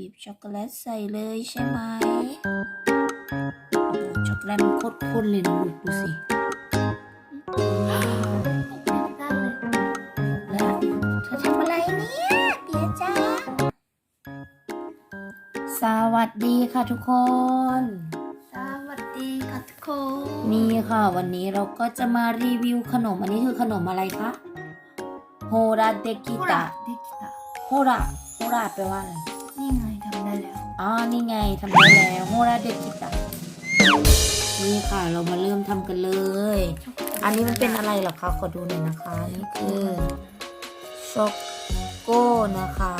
บีบช็อกโกแลตใส่เลยใช่ไหมช็อกโกแลตมันโคตรข้นเลยนะลูกดูสิเธอทำอะไรเนี่ยเบียจ้าสวัสดีค่ะทุกคน สวัสดีค่ะทุกคน นี่ค่ะ วันนี้เราก็จะมารีวิวขนม อันนี้คือขนมอะไรคะ โฮราเดกิตะ โฮระ โฮระแปลว่าอะไร อ๋อนี่ไงทำได้แล้วโฮราเดกิตะนี่ค่ะเรามาเริ่มทำกันเลย อันนี้มันเป็นอะไรเหรอคะขอดูหน่อยนะคะนี่คือช็อกโก้นะคะ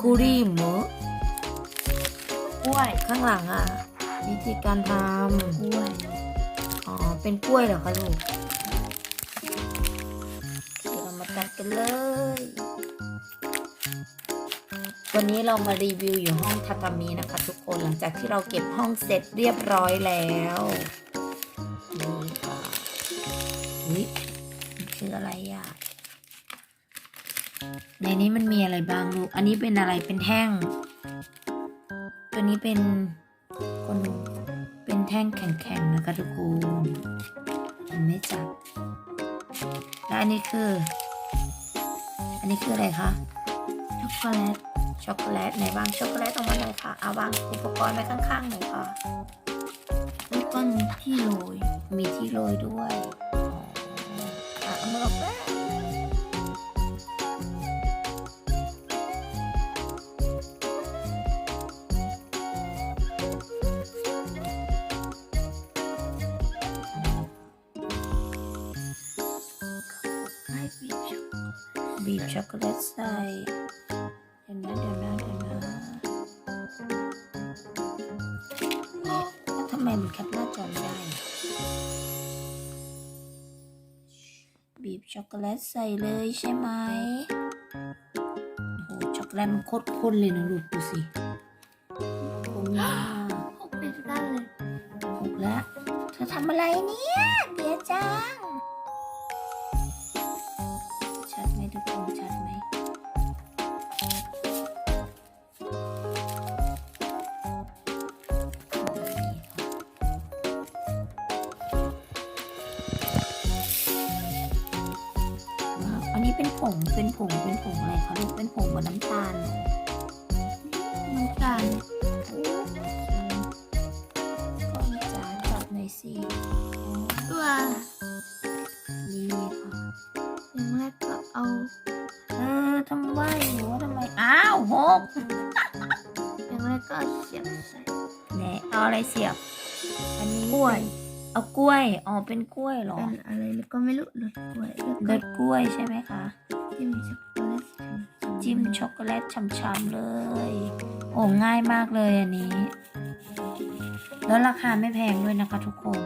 คูรีมกล้วยข้างหลังอะวิธีการทกล้วยำอ๋อเป็นกล้วยเหรอคะลูกเดี๋ยวเรามาตัดกันเลย วันนี้เรามารีวิวอยู่ห้องทากามินะคะ ทุกคนหลังจากที่เราเก็บห้องเสร็จเรียบร้อยแล้วนี่ค่ะอุ๊ยคืออะไรอะในนี้มันมีอะไรบ้างลูกอันนี้เป็นอะไรเป็นแท่ง ตัวนี้เป็นคนเป็นแท่งแข็งๆนะคะทุกคนเห็นไหมจ๊ะและอันนี้คือ อันนี้คืออะไรคะช็อกโกแลต ช็อกโกแลตไหนวางช็อกโกแลตออกมาเลยค่ะเอาวางอุปกรณ์ไว้ข้างๆหน่อยค่ะแล้วก็มีที่โรยมีที่โรยด้วยอะเอามาออกแล้วให้บีบช็อกบีบช็อกโกแลตใส่ นะเดี๋ยวนะเดี๋ยวนะแล้วทำไมมันแคปหน้าจอไม่ได้ บีบช็อกโกแลตใส่เลยใช่ไหมโอ้โหช็อกโกแลตมันโคตรข้นเลยนะลูกดูสิข้นมากหกเป็นด้าเลยหกแล้วเธอทำอะไรเนี่ยเดี๋ยวจังชัดไหมทุกคนชัด งเป็นผงเป็นผงอะไรคะลูกเป็นผงเหมือนน้ำตาลเหรอน้ำตาลก็มีจานจับหน่อยสิตัวนี่ค่ะอย่างแรกก็เอาเออทำไมหรือว่าทำไมอ้าวหกอย่างแรกก็เสียบใส่แหนเอาอะไรเสียบ อันนี้กล้วยเอากล้วย อ๋อ เป็นกล้วยเหรอ เป็นอะไรแล้วก็ไม่รู้รสกล้วยแล้วเลืก็อดกล้วยใช่ไหมคะ จิ้มช็อกโกแลตจิ้มช็อกโกแลตช่ำๆเลย โอ้ง่ายมากเลยอันนี้ แล้วราคาไม่แพงด้วยนะคะทุกคน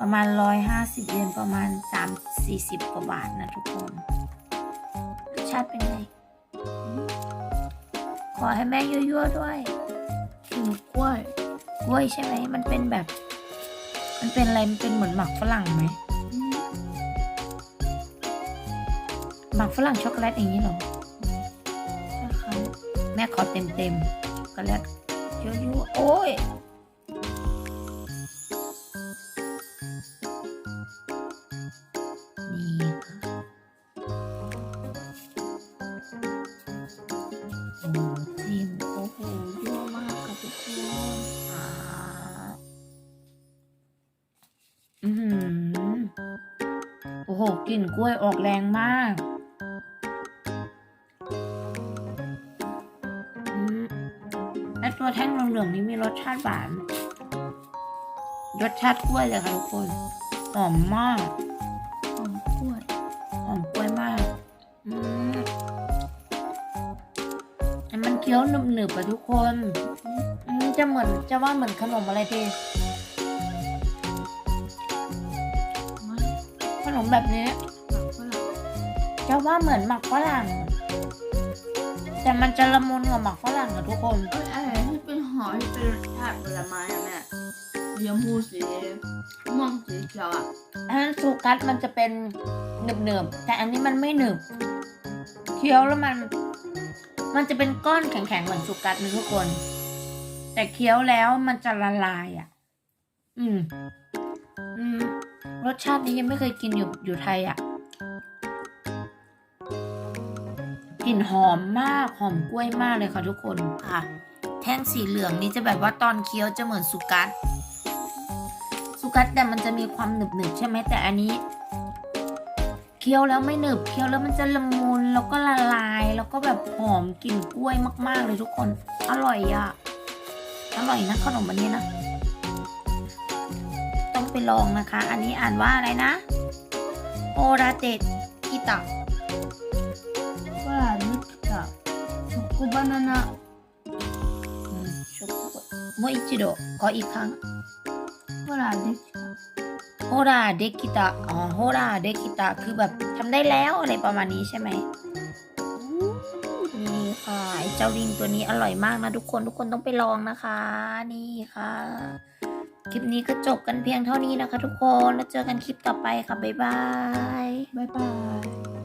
ประมาณร้อยห้าสิบเยนประมาณสามสี่สิบกว่าบาทนะทุกคนรสชาติเป็นไง ขอให้แม่ยั่วๆด้วยกินกล้วย กล้วยใช่ไหม มันเป็นแบบ มันเป็นอะไร มันเป็นเหมือนหมักฝรั่งไหม หมักฝรั่งช็อกโกแลตอย่างนี้หรอนะคะแม่ขอเต็มเต็มๆช็อกโกแลตยั่วๆโอ้ยนี่ค่ะโอ้จิ้มโอ้โหเยั่วมากค่ะทุกคนอ่าอือหือโอ้โหกลิ่นกล้วยออกแรงมาก ไอตัวแท่งเหลืองๆนี้มีรสชาติหวาน รสชาติกล้วยเลยค่ะทุกคน หอมมาก หอมกล้วย หอมกล้วยมากอืมแต่มันเคี้ยวหนึบๆอะทุกคนอืมจะเหมือนจะว่าเหมือนขนมอะไรดีมันขนมแบบนี้หมักฝรั่งจะว่าเหมือนหมักฝรั่ง แต่มันจะละมุนกว่าหมักฝรั่งอะทุกคนเอ้ยอะไรที่เป็นหอที่เป็นรสชาติผลไม้อะแม่สีชมพูสีม่วงสีเขียวอะอันนั้นซูกัสมันจะเป็นหนึบๆแต่อันนี้มันไม่หนึบเคี้ยวแล้วมัน มันจะเป็นก้อนแข็งๆเหมือนสุกัดนะทุกคน แต่เคี้ยวแล้วมันจะละลายอะ อืม อืม รสชาตินี้ยังไม่เคยกินอยู่อยู่ไทยอะ กลิ่นหอมมากหอมกล้วยมากเลยค่ะทุกคนค่ะ แท่งสีเหลืองนี่จะแบบว่าตอนเคี้ยวจะเหมือนสุกัดสุกัดแต่มันจะมีความหนึบหนึบใช่ไหมแต่อันนี้เคี้ยวแล้วไม่หนึบเคี้ยวแล้วมันจะละมุนแล้วก็ละลาย แล้วก็แบบหอมกลิ่นกล้วยมาก ๆ เลยทุกคน อร่อยอะอร่อยนะขนมอันนี้นะ ต้องไปลองนะคะ อันนี้อ่านว่าอะไรนะ โอราเตะกิตะ コバナナ อืมช็อกโกแลตโมอิจิโดะขออีกครั้ง ほらできた โฮราเดกิตะ อ๋อ โฮราเดกิตะ คือแบบทำได้แล้วอะไรประมาณนี้ใช่ไหมนี่ค่ะไอ้เจ้าลิงตัวนี้อร่อยมากนะทุกคน ทุกคนต้องไปลองนะคะ นี่ค่ะ คลิปนี้ก็จบกันเพียงเท่านี้นะคะทุกคน แล้วเจอกันคลิปต่อไปค่ะ บ๊ายบาย バイバイ